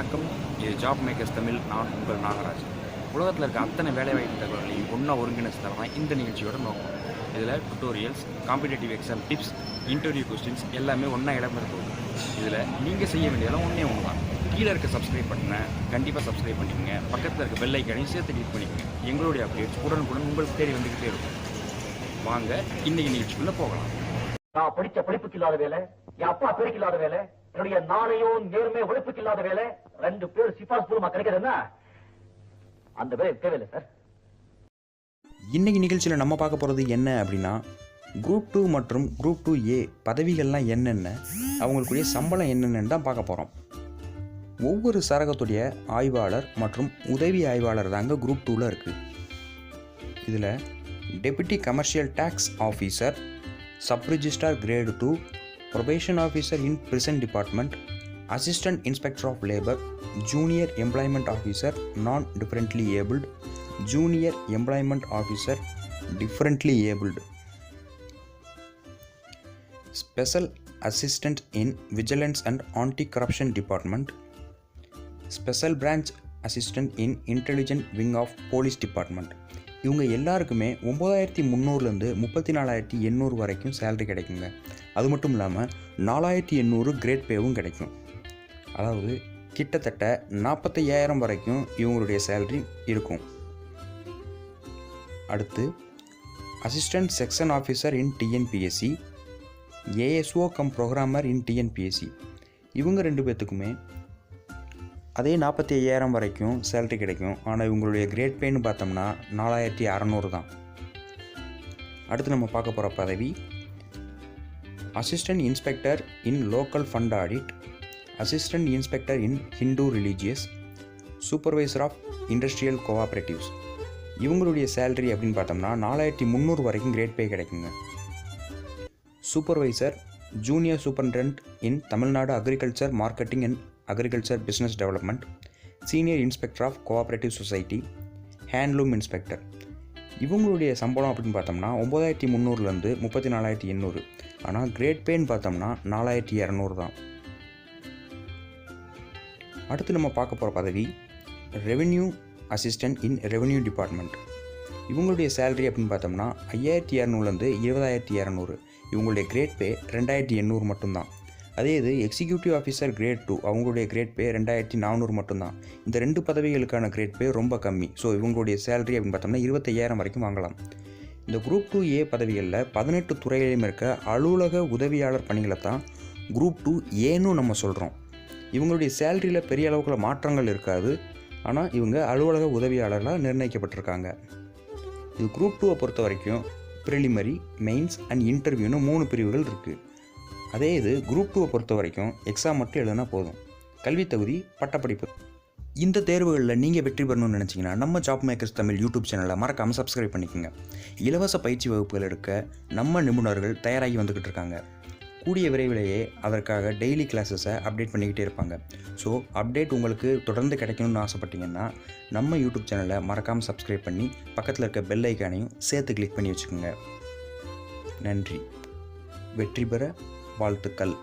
வணக்கம். இது job makers Tamil. நான் உங்கள் நாகராஜ் உலகத்தில் இருக்க அத்தனை வேலைவாய்ப்பு தகவல்களையும் ஒன்றா ஒருங்கிணைச்சு தரதான் இந்த நிகழ்ச்சியோட நோக்கம். இதில் tutorials competitive exam tips interview questions எல்லாமே ஒன்றா இடம் இருக்கும் இதில் நீங்கள் செய்ய வேண்டியதெல்லாம் ஒன்றே ஒன்று தான் கீழே இருக்க சப்ஸ்கிரைப் பட்டனை கண்டிப்பாக சப்ஸ்கிரைப் பண்ணிக்கங்க. பக்கத்தில் இருக்க பெல் ஐக்கானையும் சேர்த்து கிளிக் பண்ணிக்கங்க. எங்களுடைய அப்டேட்ஸ் உடனுக்குடன் உங்களுக்கு தேடி வந்துக்கிட்டே இருக்கும். வாங்க இன்னைக்கு நிகழ்ச்சிக்குள்ளே போகலாம். நான் படித்த படிப்புக்கு இல்லாத வேலை என் அப்பா பேருக்கு இல்லாத வேலை என்னுடைய நாணயம் நேர்மை உழைப்புக்கு இல்லாத வேலை ரெண்டு பேர் சிபாஸ் பூர்வமா கிடைக்கிறதுன்னா அந்த வேலை தேவையில்லை சார். இன்னைக்கு நிகழ்ச்சியில் நம்ம பார்க்க போகிறது என்ன அப்படின்னா குரூப் டூ மற்றும் குரூப் டூ ஏ பதவிகள்லாம் என்னென்ன அவங்களுக்குரிய சம்பளம் என்னென்னு தான் பார்க்க போகிறோம் ஒவ்வொரு சரகத்துடைய ஆய்வாளர் மற்றும் உதவி ஆய்வாளர் தாங்க குரூப் டூவில் இருக்குது இதில் deputy commercial tax officer sub registrar grade two probation officer in prison department assistant inspector of labour junior employment officer non differently abled junior employment officer differently abled special assistant in vigilance and anti corruption department special branch assistant in intelligent wing of police department இவங்க எல்லாருக்குமே ஒம்பதாயிரத்தி முந்நூறுலேருந்து முப்பத்தி நாலாயிரத்தி எண்ணூறு வரைக்கும் salary கிடைக்குங்க. அது மட்டும் இல்லாமல் நாலாயிரத்தி எண்ணூறு கிரேட் பேவும் கிடைக்கும். அதாவது கிட்டத்தட்ட நாற்பத்தையாயிரம் வரைக்கும் இவங்களுடைய சேல்ரி இருக்கும். அடுத்து assistant section officer in TNPSC ASO cum programmer in TNPSC இவங்க ரெண்டு பேர்த்துக்குமே அதே நாற்பத்தி ஐயாயிரம் வரைக்கும் சேல்ரி கிடைக்கும். ஆனால் இவங்களுடைய கிரேட் பேன்னு பார்த்தோம்னா நாலாயிரத்தி அறநூறு தான். அடுத்து நம்ம பார்க்க போகிற பதவி assistant inspector in local fund audit assistant inspector in Hindu religious supervisor of industrial cooperatives இவங்களுடைய சேலரி அப்படின்னு பார்த்தோம்னா நாலாயிரத்தி முந்நூறு வரைக்கும் கிரேட் பே கிடைக்குங்க. Supervisor junior superintendent in Tamil Nadu agriculture marketing and agriculture business development senior inspector of cooperative society handloom inspector இவங்களுடைய சம்பளம் அப்படின்னு பார்த்தோம்னா ஒம்பதாயிரத்தி முந்நூறுலேருந்து முப்பத்தி நாலாயிரத்தி எண்ணூறு. ஆனால் கிரேட் பேன்னு பார்த்தோம்னா நாலாயிரத்தி இரநூறு தான். அடுத்து நம்ம பார்க்க போகிற பதவி revenue assistant in revenue department இவங்களுடைய சேலரி அப்படின்னு பார்த்தோம்னா ஐயாயிரத்தி இரநூறுலேருந்து இருபதாயிரத்தி இரநூறு இவங்களுடைய கிரேட் பே ரெண்டாயிரத்தி எண்ணூறு மட்டும்தான். அதே இது எக்ஸிக்யூட்டிவ் ஆஃபீஸர் கிரேட் டூ அவங்களுடைய கிரேட் பே ரெண்டாயிரத்தி நானூறு மட்டும்தான். இந்த ரெண்டு பதவிகளுக்கான கிரேட் பே ரொம்ப கம்மி. ஸோ இவங்களுடைய சேலரி அப்படின்னு பார்த்தோம்னா இருபத்தையாயிரம் வரைக்கும் வாங்கலாம். இந்த குரூப் டூ ஏ பதவிகளில் பதினெட்டு துறையிலையும் இருக்க அலுவலக உதவியாளர் பணிகளை தான் குரூப் டூ ஏன்னு நம்ம சொல்கிறோம் இவங்களுடைய சேலரியில் பெரிய அளவுக்குள்ள மாற்றங்கள் இருக்காது. ஆனால் இவங்க அலுவலக உதவியாளர்களாக நிர்ணயிக்கப்பட்டிருக்காங்க. இது குரூப் டூவை பொறுத்த வரைக்கும் ப்ரிலிமரி மெயின்ஸ் அண்ட் இன்டர்வியூன்னு மூணு பிரிவுகள் இருக்குது அதே இது குரூப் டூவை பொறுத்த வரைக்கும் எக்ஸாம் மட்டும் எழுதுனா போதும். கல்வித் தகுதி பட்டப்படிப்பு. இந்த தேர்வுகளில் நீங்கள் வெற்றி பெறணும்னு நினச்சிங்கன்னா நம்ம ஜாப் மேக்கர்ஸ் தமிழ் யூடியூப் சேனலை மறக்காமல் சப்ஸ்கிரைப் பண்ணிக்கோங்க. இலவச பயிற்சி வகுப்புகள் எடுக்க நம்ம நிபுணர்கள் தயாராகி வந்துக்கிட்டு இருக்காங்க. கூடிய விரைவிலேயே அதற்காக டெய்லி கிளாஸஸை அப்டேட் பண்ணிக்கிட்டே இருப்பாங்க. ஸோ அப்டேட் உங்களுக்கு தொடர்ந்து கிடைக்கணும்னு ஆசைப்பட்டீங்கன்னா நம்ம யூடியூப் சேனலை மறக்காமல் சப்ஸ்கிரைப் பண்ணி பக்கத்தில் இருக்க பெல் ஐக்கானையும் சேர்த்து கிளிக் பண்ணி வச்சுக்கோங்க. நன்றி. வெற்றி பெற வாழ்த்துக்கள்.